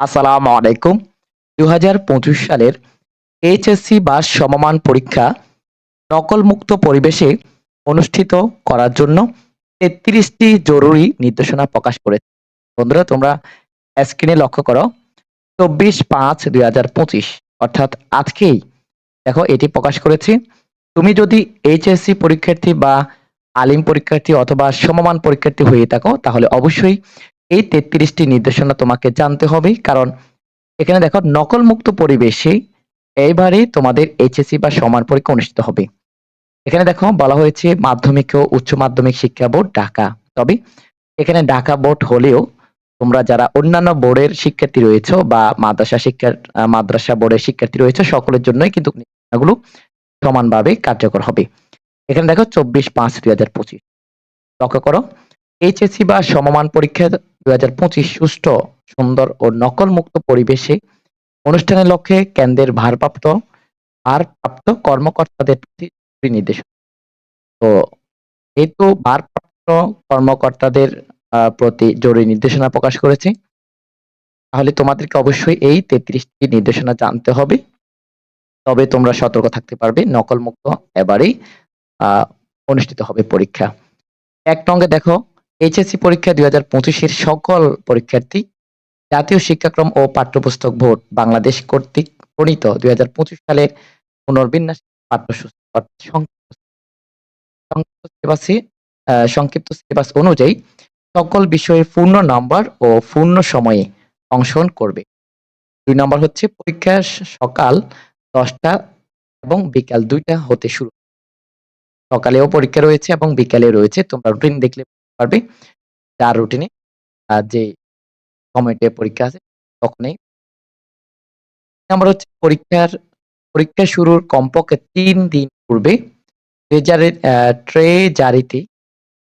আসসালামু আলাইকুম। দু হাজার পঁচিশ সালের এইচএসসি বা সমমান পরীক্ষা নকলমুক্ত পরিবেশে অনুষ্ঠিত করার জন্য তেত্রিশটি জরুরি নির্দেশনা প্রকাশ করেছে। বন্ধুরা, তোমরা স্ক্রিনে লক্ষ্য করো, চব্বিশ পাঁচ দুই অর্থাৎ আজকেই দেখো, এটি প্রকাশ করেছি। তুমি যদি এইচএসসি পরীক্ষার্থী বা আলিম পরীক্ষার্থী অথবা সমমান পরীক্ষার্থী হয়ে থাকো, তাহলে অবশ্যই এই তেত্রিশটি নির্দেশনা তোমাকে জানতে হবে, কারণ এখানে দেখো নকল মুক্ত পরিবেশে এইবারই তোমাদের এইচএসসি বা সমান পরীক্ষা অনুষ্ঠিত হবে। এখানে দেখো বলা হয়েছে মাধ্যমিক ও উচ্চ মাধ্যমিক শিক্ষা বোর্ড ঢাকা। তবে এখানে ঢাকা বোর্ড হলেও তোমরা যারা অন্যান্য বোর্ডের শিক্ষার্থী রয়েছে বা মাদ্রাসা শিক্ষার মাদ্রাসা বোর্ডের শিক্ষার্থী রয়েছে, সকলের জন্যই কিন্তু নির্দেশনাগুলো সমানভাবে কার্যকর হবে। এখানে দেখো চব্বিশ পাঁচ দুই হাজার পঁচিশ। লক্ষ্য করো, এইচএসসি বা সমমান পরীক্ষা দুই হাজার পঁচিশ সুষ্ঠু, সুন্দর ও নকল মুক্ত পরিবেশে অনুষ্ঠানের লক্ষ্যে কেন্দ্রের ভারপ্রাপ্ত ভারপ্রাপ্ত কর্মকর্তাদের প্রতি নির্দেশ। তো এই তো ভারপ্রাপ্ত কর্মকর্তাদের প্রতি জরুরি নির্দেশনা প্রকাশ করেছে। তাহলে তোমাদেরকে অবশ্যই এই তেত্রিশটি নির্দেশনা জানতে হবে। তবে তোমরা সতর্ক থাকতে পারবে নকল মুক্ত এবারেই অনুষ্ঠিত হবে পরীক্ষা। এক নঙ্গে দেখো এইচএসসি পরীক্ষা দুই হাজার পঁচিশের সকল পরীক্ষার্থী জাতীয় শিক্ষাক্রম ও পাঠ্যপুস্তক বোর্ড বাংলাদেশ কর্তৃক প্রণীত দুই হাজার পঁচিশ সালের পুনর্বিন্যাস সংক্ষিপ্ত সংক্ষিপ্ত সিলেবাসে অনুযায়ী সকল বিষয়ে পূর্ণ নাম্বার ও পূর্ণ সময়ে অংশগ্রহণ করবে। দুই নম্বর হচ্ছে পরীক্ষা সকাল দশটা এবং বিকাল দুইটা হতে শুরু। সকালেও পরীক্ষা রয়েছে এবং বিকালে রয়েছে, তোমরা রুটিন দেখলে পারবে? যার রুটিনে যে সময়টে পরীক্ষা আছে, তখনই। নাম্বার হচ্ছে পরীক্ষার, পরীক্ষা শুরুর কমপক্ষে তিন দিন পূর্বে ট্রেজারের ট্রেজারিতে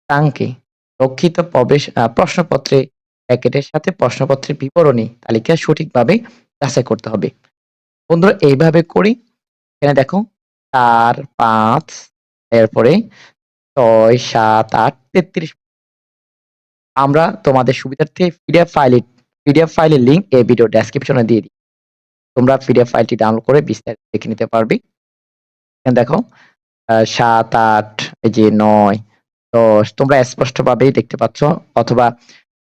টাঙ্কে রক্ষিত প্রবেশ প্রশ্নপত্রে, প্যাকেটের সাথে প্রশ্নপত্রের বিবরণী তালিকা সঠিকভাবে যাচাই করতে হবে। বন্ধুরা, এইভাবে করি। এখানে দেখো, চার, পাঁচ, এরপরে ছয়, সাত, আট, তেত্রিশ আমরা তোমাদের সুবিধার্থে পিডিএফ ফাইলে পিডিএফ ফাইলের লিংক এই ভিডিও ডেসক্রিপশনে দিয়ে দিই। তোমরা পিডিএফ ফাইলটি ডাউনলোড করে বিস্তারিত দেখে নিতে পারবে। দেখো সাত, আট, এই যে নয়, দশ, তোমরা স্পষ্টভাবেই দেখতে পাচ্ছ, অথবা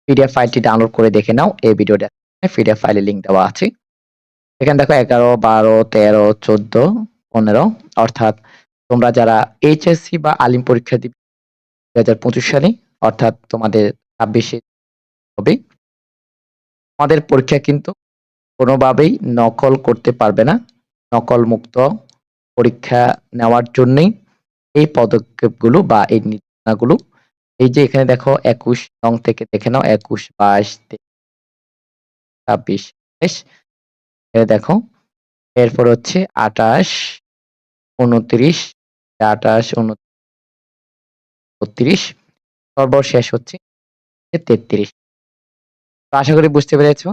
পিডিএফ ফাইলটি ডাউনলোড করে দেখে নাও, এই ভিডিও ডেসক্রিপশনে পিডিএফ ফাইলের লিংক দেওয়া আছে। এখানে দেখো, এগারো, বারো, তেরো, চোদ্দ, পনেরো, অর্থাৎ তোমরা যারা এইচএসসি বা আলিম পরীক্ষা দিবে, দুই হাজার পঁচিশ সালে, অর্থাৎ তোমাদের ছাব্বিশে হবে। আমাদের পরীক্ষা কিন্তু কোনোভাবেই নকল করতে পারবে না। নকল মুক্ত পরীক্ষা নেওয়ার জন্যই এই পদক্ষেপগুলো বা এই নির্দেশনাগুলো, এই যে এখানে দেখো একুশ নং থেকে দেখে নাও, একুশ, বাইশ ছাব্বিশ দেখো, এরপর হচ্ছে আঠাশ, উনত্রিশ আঠাশ, উনত্রিশ সর্বশেষ হচ্ছে তেত্রিশ। আশা করি বুঝতে পেরেছ?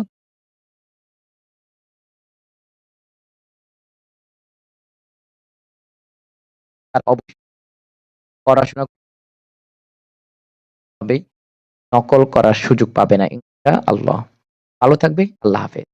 আর পড়াশোনা নকল করার সুযোগ পাবে না ইনশা আল্লাহ ভালো থাকবে, আল্লাহ হাফেজ।